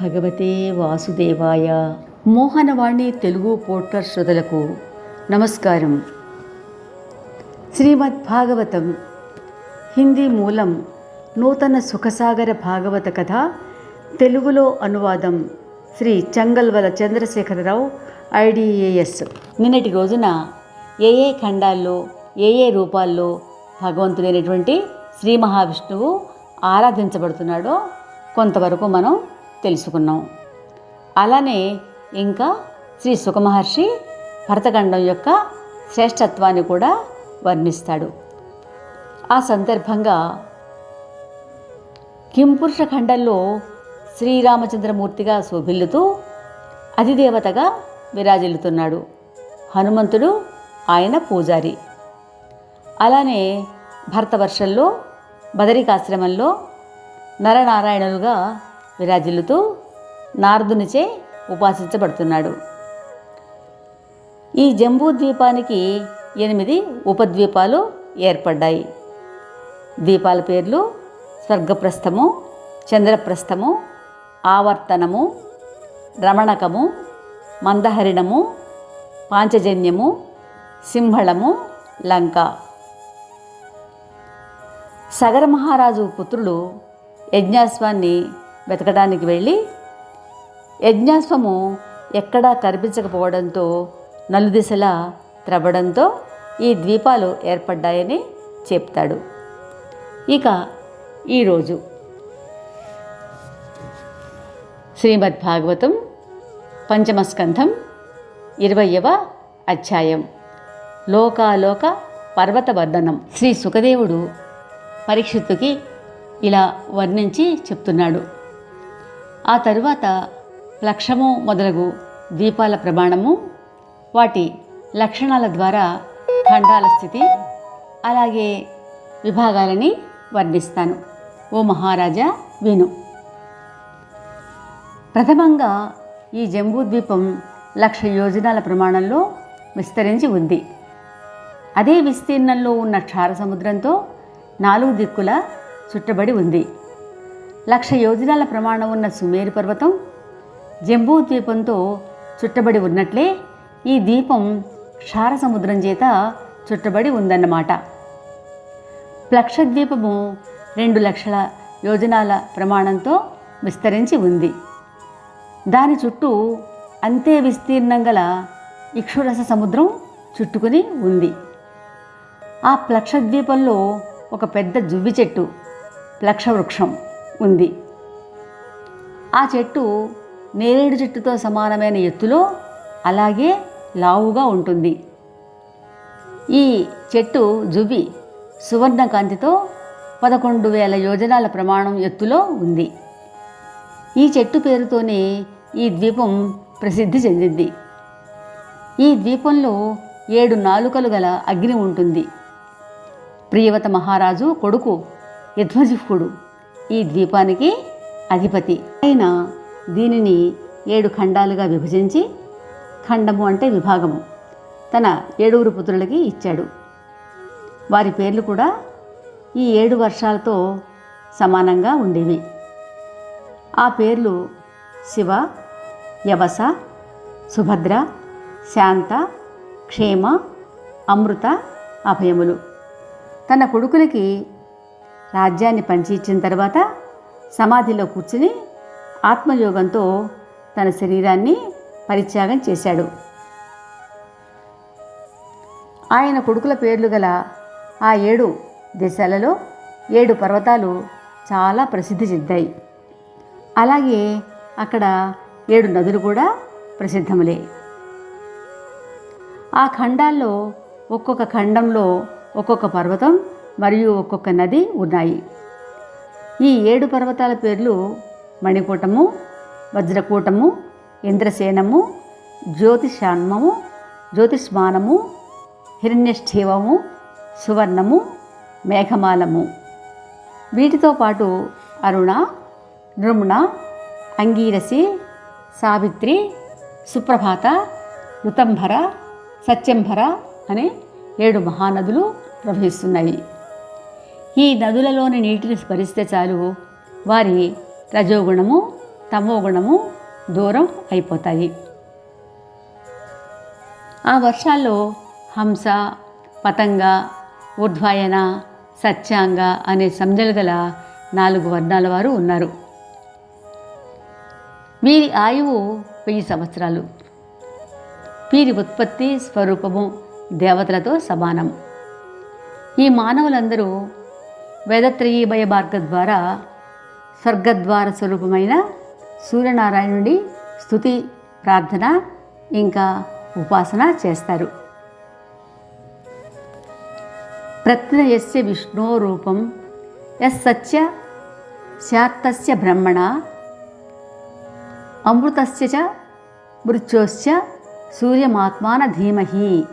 భగవతే వాసుదేవాయ. మోహనవాణి తెలుగు పోర్టర్ శ్రుతులకు నమస్కారం. శ్రీమద్ భాగవతం హిందీ మూలం నూతన సుఖసాగర భాగవత కథ తెలుగులో అనువాదం శ్రీ చంగల్వల చంద్రశేఖరరావు ఐడిఏఎస్. నిన్నటి రోజున ఏ ఏ ఖండాల్లో ఏ ఏ రూపాల్లో భగవంతుడైనటువంటి శ్రీ మహావిష్ణువు ఆరాధించబడుతున్నాడో కొంతవరకు మనం తెలుసుకున్నాం. అలానే ఇంకా శ్రీ సుఖమహర్షి భరతఖండం యొక్క శ్రేష్టత్వాన్ని కూడా వర్ణిస్తాడు. ఆ సందర్భంగా కింపురుష ఖండంలో శ్రీరామచంద్రమూర్తిగా శోభిల్లుతూ అధిదేవతగా విరాజిల్లుతున్నాడు. హనుమంతుడు ఆయన పూజారి. అలానే భరతవర్షంలో బదరికాశ్రమంలో నరనారాయణులుగా విరాజిల్లుతూ నారదునిచే ఉపాసించబడుతున్నాడు. ఈ జంబూ ద్వీపానికి ఎనిమిది ఉపద్వీపాలు ఏర్పడ్డాయి. ద్వీపాల పేర్లు స్వర్గప్రస్థము చంద్రప్రస్థము ఆవర్తనము రమణకము మందహరిణము పాంచజన్యము సింహళము లంక. సగర మహారాజు పుత్రులు యజ్ఞాస్వాన్ని వెతకడానికి వెళ్ళి యజ్ఞాశ్వము ఎక్కడా కనిపించకపోవడంతో నలుదిశలా త్రవ్వడంతో ఈ ద్వీపాలు ఏర్పడ్డాయని చెప్తాడు. ఇక ఈరోజు శ్రీమద్ భాగవతం పంచమస్కంధం ఇరవయవ అధ్యాయం. లోకాలోక పర్వత వర్ణనం శ్రీ సుఖదేవుడు పరీక్షిత్తుకి ఇలా వర్ణించి చెప్తున్నాడు. ఆ తరువాత లక్ష్యము మొదలగు దీపాల ప్రమాణము వాటి లక్షణాల ద్వారా ఖండాల స్థితి అలాగే విభాగాలని వర్ణిస్తాను. ఓ మహారాజా విను ప్రథమంగా ఈ జంబూద్వీపం లక్ష యోజనాల ప్రమాణంలో విస్తరించి ఉంది. అదే విస్తీర్ణంలో ఉన్న క్షార సముద్రంతో నాలుగు దిక్కుల చుట్టబడి ఉంది. లక్ష యోజనాల ప్రమాణం ఉన్న సుమేరు పర్వతం జంబూ ద్వీపంతో చుట్టబడి ఉన్నట్లే ఈ ద్వీపం క్షార సముద్రం చేత చుట్టబడి ఉందన్నమాట. ప్లక్షద్వీపము రెండు లక్షల యోజనాల ప్రమాణంతో విస్తరించి ఉంది. దాని చుట్టూ అంతే విస్తీర్ణం గల ఇక్షురస సముద్రం చుట్టుకుని ఉంది. ఆ ప్లక్షద్వీపంలో ఒక పెద్ద జువ్వి చెట్టు ప్లక్షవృక్షం. ఉంది. ఆ చెట్టు నేరేడు చెట్టుతో సమానమైన ఎత్తులో అలాగే లావుగా ఉంటుంది. ఈ చెట్టు జుబి సువర్ణకాంతితో పదకొండు వేల యోజనాల ప్రమాణం ఎత్తులో ఉంది. ఈ చెట్టు పేరుతోనే ఈ ద్వీపం ప్రసిద్ధి చెందింది. ఈ ద్వీపంలో ఏడు నాలుకలు గల అగ్ని ఉంటుంది. ప్రియవత మహారాజు కొడుకు యధ్వజిహ్వుడు ఈ ద్వీపానికి అధిపతి. ఆయన దీనిని ఏడు ఖండాలుగా విభజించి ఖండము అంటే విభాగము. తన ఏడుగురు పుత్రులకి ఇచ్చాడు. వారి పేర్లు కూడా ఈ ఏడు వర్షాలతో సమానంగా ఉండేవి. ఆ పేర్లు శివ యవస సుభద్ర శాంత క్షేమ అమృత అభయములు. తన కొడుకులకి రాజ్యాన్ని పంచి ఇచ్చిన తర్వాత సమాధిలో కూర్చుని ఆత్మయోగంతో తన శరీరాన్ని పరిత్యాగం చేశాడు. ఆయన కొడుకుల పేర్లు గల ఆ ఏడు దేశాలలో ఏడు పర్వతాలు చాలా ప్రసిద్ధి చెందాయి. అలాగే అక్కడ ఏడు నదులు కూడా ప్రసిద్ధములే. ఆ ఖండాల్లో ఒక్కొక్క ఖండంలో ఒక్కొక్క పర్వతం మరియు ఒక్కొక్క నది ఉన్నాయి. ఈ ఏడు పర్వతాల పేర్లు మణికూటము వజ్రకూటము ఇంద్రసేనము జ్యోతిషాన్మము జ్యోతిష్మానము హిరణ్యష్ఠీవము సువర్ణము మేఘమాలము. వీటితో పాటు అరుణ నృమ్ణ అంగీరసి సావిత్రి సుప్రభాత రుతంభర సత్యంభర అనే ఏడు మహానదులు ప్రవహిస్తున్నాయి. ఈ నదులలోని నీటిని స్మరిస్తే చాలు. వారి రజోగుణము తమోగుణము దూరం అయిపోతాయి. ఆ వర్షాల్లో హంస పతంగ ఊర్ధ్వాయన సత్యాంగ అనే సంజలు గల నాలుగు వర్ణాల వారు ఉన్నారు. వీరి ఆయువు వెయ్యి సంవత్సరాలు. వీరి ఉత్పత్తి స్వరూపము దేవతలతో సమానం. ఈ మానవులందరూ వేదత్రయీ భయమార్గ ద్వారా స్వర్గద్వార స్వరూపమైన సూర్యనారాయణుడి స్తుతి ప్రార్థన ఇంకా ఉపాసన చేస్తారు. ప్రత్యయస్య విష్ణో రూపం ఎస్ సత్య శాత్తస్య బ్రహ్మణ అమృతస్య చ మృత్యోశ్చ సూర్యమాత్మాన ధీమహి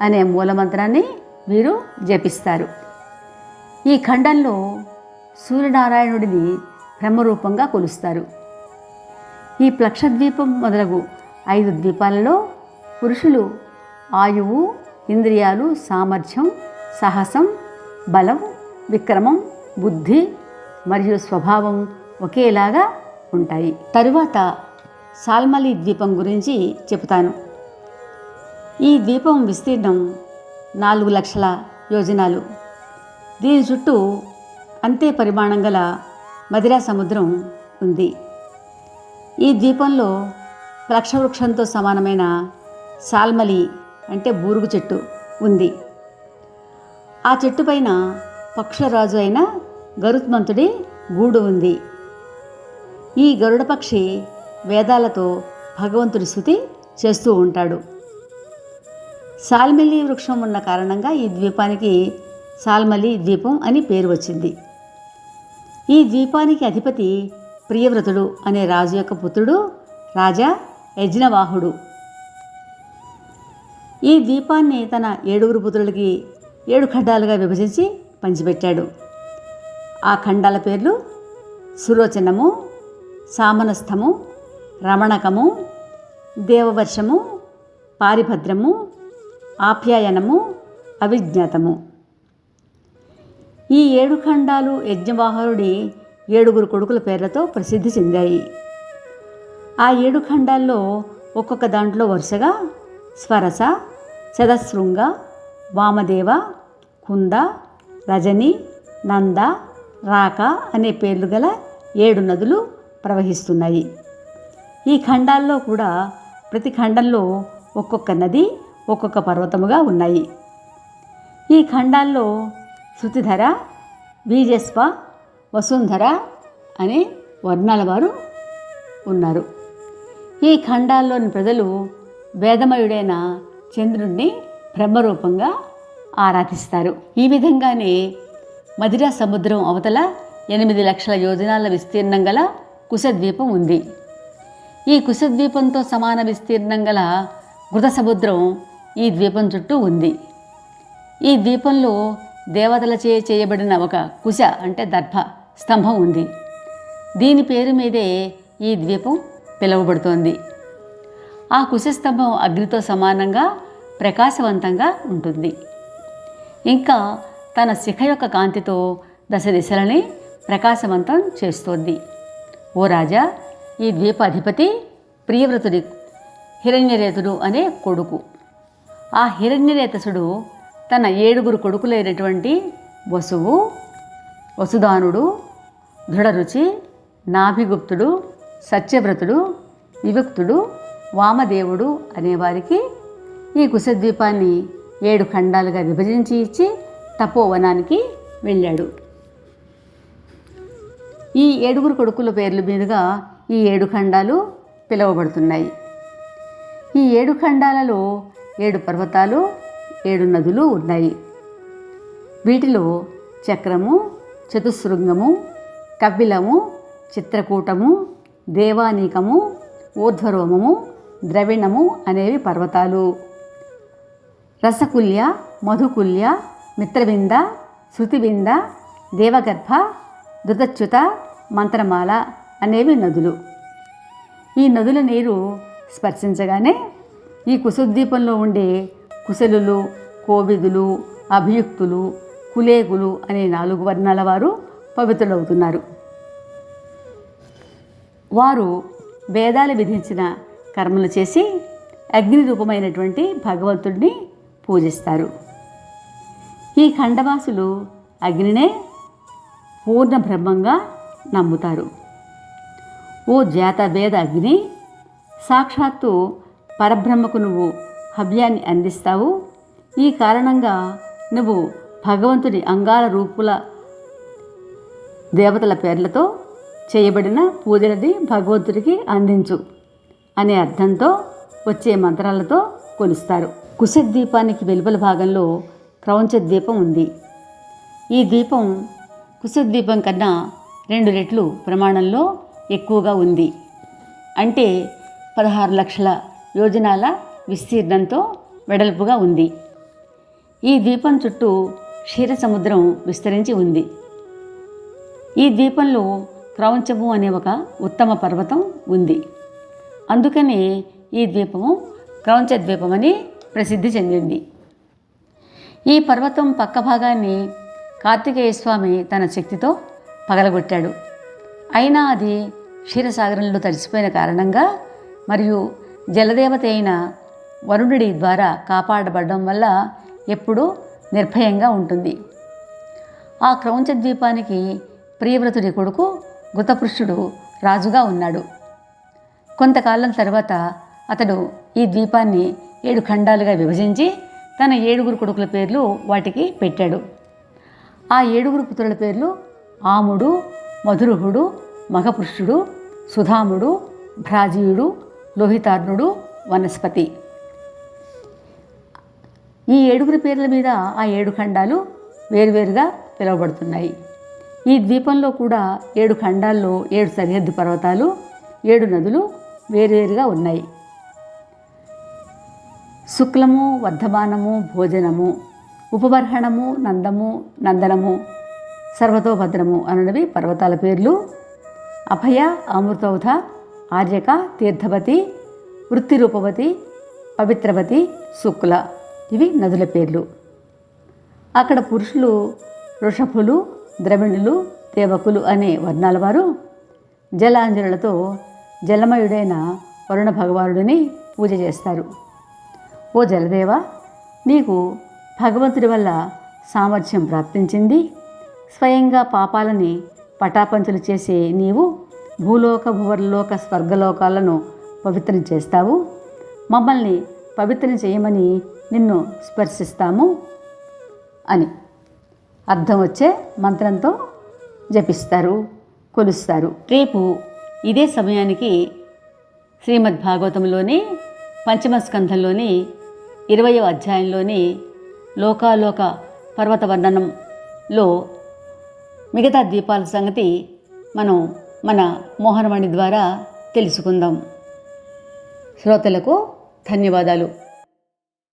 అనే మూలమంత్రాన్ని వీరు జపిస్తారు. ఈ ఖండంలో సూర్యనారాయణుడిని బ్రహ్మరూపంగా కొలుస్తారు. ఈ ప్లక్షద్వీపం మొదలగు ఐదు ద్వీపాలలో పురుషులు ఆయువు ఇంద్రియాలు సామర్థ్యం సాహసం బలం విక్రమం బుద్ధి మరియు స్వభావం ఒకేలాగా ఉంటాయి. తరువాత సాల్మలి ద్వీపం గురించి చెబుతాను. ఈ ద్వీపం విస్తీర్ణం నాలుగు లక్షల యోజనాలు. దీని చుట్టూ అంతే పరిమాణం గల మదిరా సముద్రం ఉంది. ఈ ద్వీపంలో వృక్షంతో సమానమైన సాల్మలి అంటే బూరుగు చెట్టు ఉంది. ఆ చెట్టు పైన పక్షరాజు అయిన గరుత్మంతుడి గూడు ఉంది. ఈ గరుడ పక్షి వేదాలతో భగవంతుడి స్థుతి చేస్తూ ఉంటాడు. సాల్మలి వృక్షం ఉన్న కారణంగా ఈ ద్వీపానికి సాల్మలి ద్వీపం అని పేరు వచ్చింది. ఈ ద్వీపానికి అధిపతి ప్రియవ్రతుడు అనే రాజు యొక్క పుత్రుడు రాజా యజ్నవాహుడు ఈ ద్వీపాన్ని తన ఏడుగురు పుత్రులకి ఏడు ఖండాలుగా విభజించి పంచిపెట్టాడు. ఆ ఖండాల పేర్లు సులోచనము సామనస్థము రమణకము దేవవర్షము పారిభద్రము ఆప్యాయనము అవిజ్ఞాతము. ఈ ఏడు ఖండాలు యజ్ఞవాహనుడి ఏడుగురు కొడుకుల పేర్లతో ప్రసిద్ధి చెందాయి. ఆ ఏడు ఖండాల్లో ఒక్కొక్క దాంట్లో వరుసగా స్వరస చదశృంగ వామదేవ కుంద రజని నంద రాక అనే పేర్లు గల ఏడు నదులు ప్రవహిస్తున్నాయి. ఈ ఖండాల్లో కూడా ప్రతి ఖండంలో ఒక్కొక్క నది ఒక్కొక్క పర్వతముగా ఉన్నాయి. ఈ ఖండాల్లో శృతిధర బీజస్వ వసుంధర అనే వర్ణాల వారు ఉన్నారు. ఈ ఖండాల్లోని ప్రజలు వేదమయుడైన చంద్రుణ్ణి బ్రహ్మరూపంగా ఆరాధిస్తారు. ఈ విధంగానే మదిరా సముద్రం అవతల ఎనిమిది లక్షల యోజనాల విస్తీర్ణం గల కుశద్వీపం ఉంది. ఈ కుశద్వీపంతో సమాన విస్తీర్ణం గల మృత సముద్రం ఈ ద్వీపం చుట్టూ ఉంది. ఈ ద్వీపంలో దేవతలచే చేయబడిన ఒక కుశ అంటే దర్భ స్తంభం ఉంది. దీని పేరు మీదే ఈ ద్వీపం పిలువబడుతోంది. ఆ కుశస్తంభం అగ్నితో సమానంగా ప్రకాశవంతంగా ఉంటుంది. ఇంకా తన శిఖ యొక్క కాంతితో దశ దిశలని ప్రకాశవంతం చేస్తోంది. ఓ రాజా ఈ ద్వీప అధిపతి ప్రియవ్రతుడి హిరణ్యరేతుడు అనే కొడుకు. ఆ హిరణ్యరేతసుడు తన ఏడుగురు కొడుకులైనటువంటి వసువు వసుదానుడు దృఢరుచి నాభిగుప్తుడు సత్యవ్రతుడు వివక్తుడు వామదేవుడు అనేవారికి ఈ కుశద్వీపాన్ని ఏడు ఖండాలుగా విభజించి ఇచ్చి తపోవనానికి వెళ్ళాడు. ఈ ఏడుగురు కొడుకుల పేర్ల మీదుగా ఈ ఏడు ఖండాలు పిలువబడుతున్నాయి. ఈ ఏడు ఖండాలలో ఏడు పర్వతాలు ఏడు నదులు ఉన్నాయి. వీటిలో చక్రము చతుశృంగము కపిలము చిత్రకూటము దేవానీకము ఊర్ధ్వరోమము ద్రవిణము అనేవి పర్వతాలు. రసకుల్య మధుకుల్య మిత్రవింద శృతివింద దేవగర్భ ధృతచ్యుత మంత్రమాల అనేవి నదులు. ఈ నదుల నీరు స్పర్శించగానే ఈ కుశద్వీపంలో ఉండే కుశలులు కోవిదులు అభియుక్తులు కులేగులు అనే నాలుగు వర్ణాల వారు పవిత్రులవుతున్నారు. వారు వేదాలు విధించిన కర్మలు చేసి అగ్ని రూపమైనటువంటి భగవంతుడిని పూజిస్తారు. ఈ ఖండవాసులు అగ్నినే పూర్ణ బ్రహ్మంగా నమ్ముతారు. ఓ జాతభేద అగ్ని సాక్షాత్తు పరబ్రహ్మకు నువ్వు హవ్యాన్ని అందిస్తావు? ఈ కారణంగా నువ్వు భగవంతుని అంగాల రూపుల దేవతల పేర్లతో చేయబడిన పూజలని భగవంతుడికి అందించు అనే అర్థంతో వచ్చే మంత్రాలతో కొలుస్తారు కుశద్వీపానికి వెలుపల భాగంలో క్రౌంచ ద్వీపం ఉంది. ఈ ద్వీపం కుశద్వీపం కన్నా రెండు రెట్లు ప్రమాణంలో ఎక్కువగా ఉంది. అంటే పదహారు లక్షల యోజనాల విస్తీర్ణంతో వెడల్పుగా ఉంది. ఈ ద్వీపం చుట్టూ క్షీర సముద్రం విస్తరించి ఉంది. ఈ ద్వీపంలో క్రౌంచము అనే ఒక ఉత్తమ పర్వతం ఉంది. అందుకనే ఈ ద్వీపము క్రౌంచ ద్వీపమని ప్రసిద్ధి చెందింది. ఈ పర్వతం పక్క భాగాన్ని కార్తికేయ స్వామి తన శక్తితో పగలగొట్టాడు. అయినా అది క్షీరసాగరంలో తడిసిపోయిన కారణంగా మరియు జలదేవత అయిన వరుణుడి ద్వారా కాపాడబడడం వల్ల ఎప్పుడూ నిర్భయంగా ఉంటుంది. ఆ క్రౌంచ ద్వీపానికి ప్రియవ్రతుడి కొడుకు గుతపృష్ఠుడు రాజుగా ఉన్నాడు. కొంతకాలం తర్వాత అతడు ఈ ద్వీపాన్ని ఏడు ఖండాలుగా విభజించి తన ఏడుగురు కొడుకుల పేర్లు వాటికి పెట్టాడు. ఆ ఏడుగురు పుత్రుల పేర్లు ఆముడు మధురుహుడు మగపురుషుడు సుధాముడు భ్రాజీయుడు లోహితార్ణుడు వనస్పతి. ఈ ఏడుగురి పేర్ల మీద ఆ ఏడు ఖండాలు వేరువేరుగా పిలువబడుతున్నాయి. ఈ ద్వీపంలో కూడా ఏడు ఖండాల్లో ఏడు సరిహద్దు పర్వతాలు ఏడు నదులు వేరువేరుగా ఉన్నాయి. శుక్లము వర్ధమానము భోజనము ఉపబర్హణము నందము నందనము సర్వతోభద్రము అనునవి పర్వతాల పేర్లు. అభయ అమృతౌధ ఆర్యక తీర్థవతి వృత్తిరూపవతి పవిత్రవతి శుక్ల. ఇవి నదుల పేర్లు. అక్కడ పురుషులు వృషభులు ద్రవిణులు దేవకులు అనే వర్ణాల వారు జలాంజనులతో జలమయుడైన వరుణ భగవానుడిని పూజ చేస్తారు. ఓ జలదేవ నీకు భగవంతుడి వల్ల సామర్థ్యం ప్రాప్తించింది. స్వయంగా పాపాలని పటాపంచలు చేసే నీవు భూలోక భువర్లోక స్వర్గలోకాలను పవిత్రం చేస్తావు. మమ్మల్ని పవిత్రం చేయమని నిన్ను స్పర్శిస్తాము అని. అర్థం వచ్చే మంత్రంతో జపిస్తారు కొలుస్తారు. రేపు ఇదే సమయానికి శ్రీమద్ భాగవతంలోని ఇరవై ఇరవయో అధ్యాయంలోని లోకాలోక పర్వత వర్ణనంలో మిగతా ద్వీపాల సంగతి మనం మన మోహనవాణి ద్వారా తెలుసుకుందాం. శ్రోతలకు ధన్యవాదాలు.